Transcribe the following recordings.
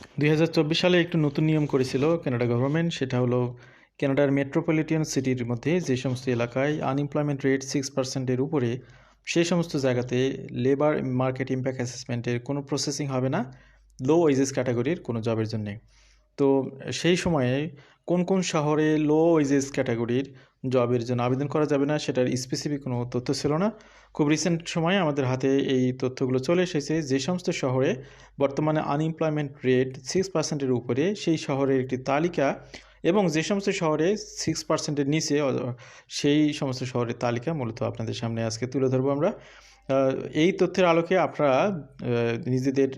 দুই হাজার চব্বিশ সালে একটু নতুন নিয়ম করেছিল কানাডা গভর্নমেন্ট সেটা হলো কানাডার মেট্রোপলিটন সিটির মধ্যে যে সমস্ত এলাকায় আনএমপ্লয়মেন্ট রেট সিক্স পার্সেন্টের উপরে, সেই সমস্ত জায়গাতে লেবার মার্কেট ইম্প্যাক্ট অ্যাসেসমেন্টের কোনো প্রসেসিং হবে না লো ওয়েজেস ক্যাটাগরির কোনো জবের জন্যে। তো সেই সময়ে কোন কোন শহরে লো ওয়েজেস ক্যাটাগরির জবের জন্য আবেদন করা যাবে না সেটার স্পেসিফিক কোনো তথ্য ছিল না। খুব রিসেন্ট সময়ে আমাদের হাতে এই তথ্যগুলো চলে এসেছে যে সমস্ত শহরে বর্তমানে আনএমপ্লয়মেন্ট রেট সিক্স পার্সেন্টের উপরে সেই শহরের একটি তালিকা এবং যে সমস্ত শহরে সিক্স পার্সেন্টের নিচে সেই সমস্ত শহরের তালিকা মূলত আপনাদের সামনে আজকে তুলে ধরবো আমরা। এই তথ্যের আলোকে আপনারা নিজেদের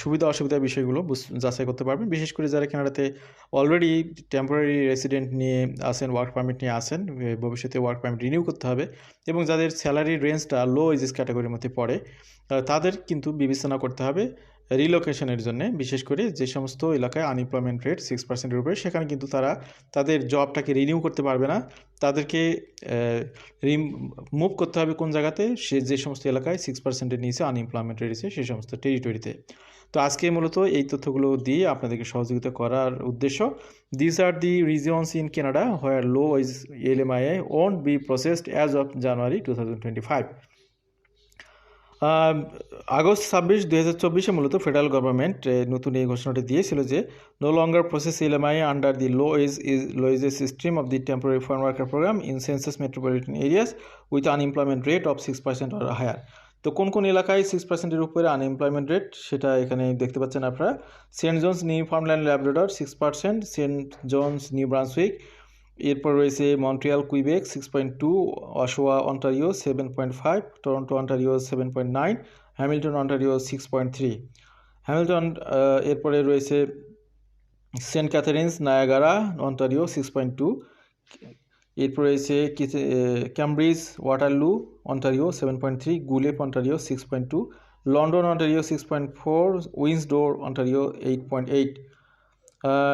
সুবিধা অসুবিধা বিষয়গুলো যাচাই করতে পারবেন। বিশেষ করে যারা কানাডাতে অলরেডি টেম্পোরারি রেসিডেন্ট নিয়ে আসেন ওয়ার্ক পারমিট নিয়ে আসেন ভবিষ্যতে ওয়ার্ক পারমিট রিনিউ করতে হবে এবং যাদের স্যালারি রেঞ্জটা লো এজেস ক্যাটাগরির মধ্যে পড়ে তাদের কিন্তু বিবেচনা করতে হবে রিলোকেশনের জন্য, বিশেষ করে যে সমস্ত এলাকায় আনএমপ্লয়মেন্ট রেট সিক্স পার্সেন্টের উপরে, সেখানে কিন্তু তারা তাদের জবটাকে রিনিউ করতে পারবে না। তাদেরকে মুভ করতে হবে কোন জায়গাতে? সে যে সমস্ত এলাকায় সিক্স পার্সেন্টের নিচে আনএমপ্লয়মেন্ট রয়েছে সেই সমস্ত টেরিটরিতে তো আজকে মূলত এই তথ্যগুলো দিয়ে আপনাদেরকে সহযোগিতা করার উদ্দেশ্য this are the regions in Canada where low is L M I won't be processed as of January two thousand twenty five August ছাব্বিশ, দুই হাজার চব্বিশে মূলত ফেডারেল গভর্নমেন্ট নতুন এই ঘোষণাটি দিয়েছিল যে no longer process LMI under the low wage is low wage a system of the temporary foreign worker program in census metropolitan areas with unemployment rate of six percent or higher তো কোন কোন এলাকায় six পার্সেন্টের উপরে unemployment rate সেটা এখানে দেখতে পাচ্ছেন আপনারা। Saint John's Newfoundland Labrador six percent Saint John's New Brunswick এরপর রয়েছে Montreal, Quebec six point two Oshawa Ontario seven point five Toronto Ontario seven point nine Hamilton Ontario six point three Hamilton এরপরে রয়েছে Saint Catharines, Niagara Ontario six point two এরপর রয়েছে Cambridge, Waterloo Ontario seven point three Guelph Ontario six point two London Ontario six point four Windsor Ontario eight point eight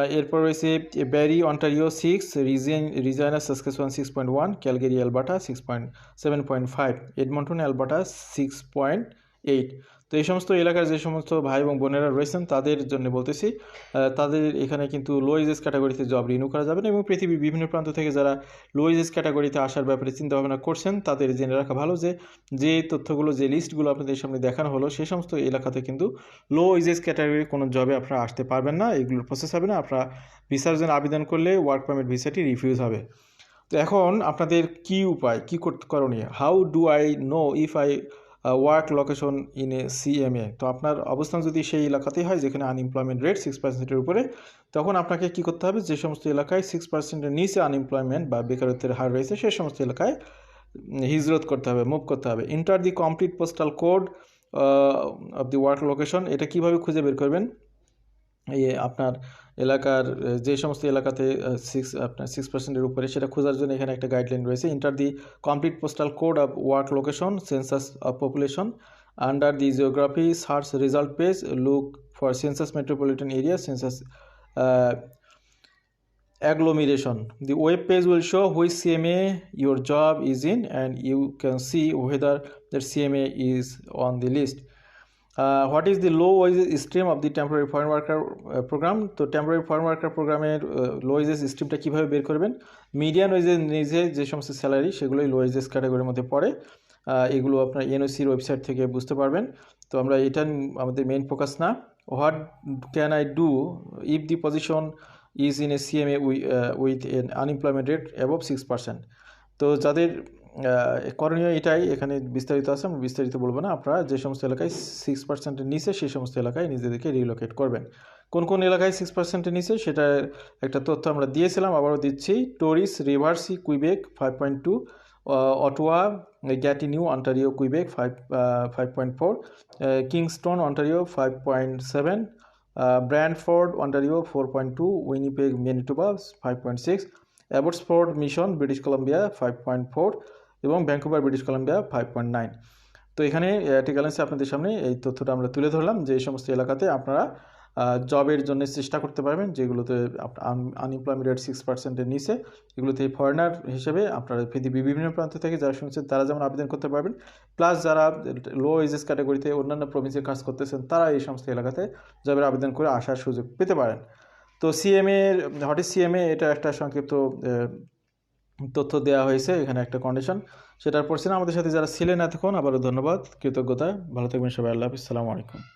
এরপর রয়েছে Barrie, Ontario six Regina Regina Saskatchewan six point one Calgary Alberta six point seven point five Edmonton Alberta six point eight তো এই সমস্ত এলাকার যে সমস্ত ভাই এবং বোনেরা রয়েছেন, তাদের জন্য বলতেছি তাদের এখানে কিন্তু লো এজেস ক্যাটাগরিতে জব রিনিউ করা যাবে না এবং পৃথিবীর বিভিন্ন প্রান্ত থেকে যারা লো এজেস ক্যাটাগরিতে আসার ব্যাপারে চিন্তা ভাবনা করছেন, তাদের জেনে রাখা ভালো যে যে তথ্যগুলো, যে লিস্টগুলো আপনাদের সামনে দেখানো হলো সেই সমস্ত এলাকাতে কিন্তু লো এজেস ক্যাটাগরির কোনো জবে আপনারা আসতে পারবেন না, এগুলোর প্রসেস হবে না, আপনারা ভিসার জন্য আবেদন করলে ওয়ার্ক পারমিট ভিসাটি রিফিউজ হবে। তো এখন আপনাদের কি উপায়, কী করণীয়? How do I know if I work location in a CMA তো আপনার অবস্থান যদি সেই এলাকাতেই হয়, যেখানে আনএমপ্লয়মেন্ট রেট সিক্স পার্সেন্টের উপরে, তখন আপনাকে কি করতে হবে? যে সমস্ত এলাকায় সিক্স পার্সেন্টের নিচে আনএমপ্লয়মেন্ট বা বেকারত্বের হার রয়েছে সেই সমস্ত এলাকায় হিজরত করতে হবে মুভ করতে হবে। Enter the complete postal code of the work location এটা কীভাবে খুঁজে বের করবেন? এই আপনার এলাকার যে সমস্ত এলাকাতে সিক্স আপনার সিক্স পার্সেন্টের উপরে সেটা খোঁজার জন্য এখানে একটা গাইডলাইন রয়েছে enter the complete postal code of work location census of population under the geography search result page look for census metropolitan area census agglomeration. The web page will show which CMA your job is in and you can see whether that CMA is on the list. Uh, is is low low stream stream the the temporary worker uh, তো temporary foreign worker প্রোগ্রামের low wages স্ট্রিমটা কীভাবে বের করবেন? Median wages নিজে যে সমস্ত salary সেগুলোই লো wages ক্যাটাগরির মধ্যে পড়ে। এগুলো আপনার এনওসির ওয়েবসাইট থেকে বুঝতে পারবেন। তো আমরা এটা আমাদের মেইন ফোকাস না। What can I do if the position is in a CMA with an unemployment rate above six percent তো যাদের করণীয় এটাই, এখানে বিস্তারিত আছে, আমি বিস্তারিত বলব না। আপনারা যে সমস্ত এলাকায় সিক্স পার্সেন্টের নিচে সেই সমস্ত এলাকায় নিজেদেরকে রিলোকেট করবেন। কোন কোন এলাকায় সিক্স পার্সেন্টের নিচে সেটা একটা তথ্য আমরা দিয়েছিলাম, আবারও দিচ্ছি। Trois Rivieres Quebec five point two Ottawa Gatineau Ontario Quebec five five point four Kingston Ontario five point seven Brantford Ontario four point two Winnipeg Manitoba five point six Abbotsford Mission British Columbia five point four এবং Vancouver British Columbia five point nine তো এখানে টেকালেন্সে আপনাদের সামনে এই তথ্যটা আমরা তুলে ধরলাম যে এই সমস্ত এলাকাতে আপনারা জবের জন্য চেষ্টা করতে পারবেন যেগুলোতে আনএমপ্লয়মেন্ট রেট সিক্স পার্সেন্টের নিচে, এগুলোতে ফরেনার হিসেবে আপনারা পৃথিবীর বিভিন্ন প্রান্ত থেকে যারা শুনছেন তারা যেমন আবেদন করতে পারবেন। প্লাস যারা লো এজেস ক্যাটাগরিতে অন্যান্য প্রভিন্সে কাজ করতেছেন, তারা এই সমস্ত এলাকাতে জবের আবেদন করে আসার সুযোগ পেতে পারেন। তো সিএমএ ইজ সিএমএ এটা একটা সংক্ষিপ্ত তথ্য দেওয়া হয়েছে, এখানে একটা কন্ডিশন সেটার পড়ছি না আমাদের সাথে যারা ছিলেন এতক্ষণ, আবারও ধন্যবাদ। কৃতজ্ঞতা। ভালো থাকবেন সবাই। আল্লাহ হাফিজ। আলাইকুম।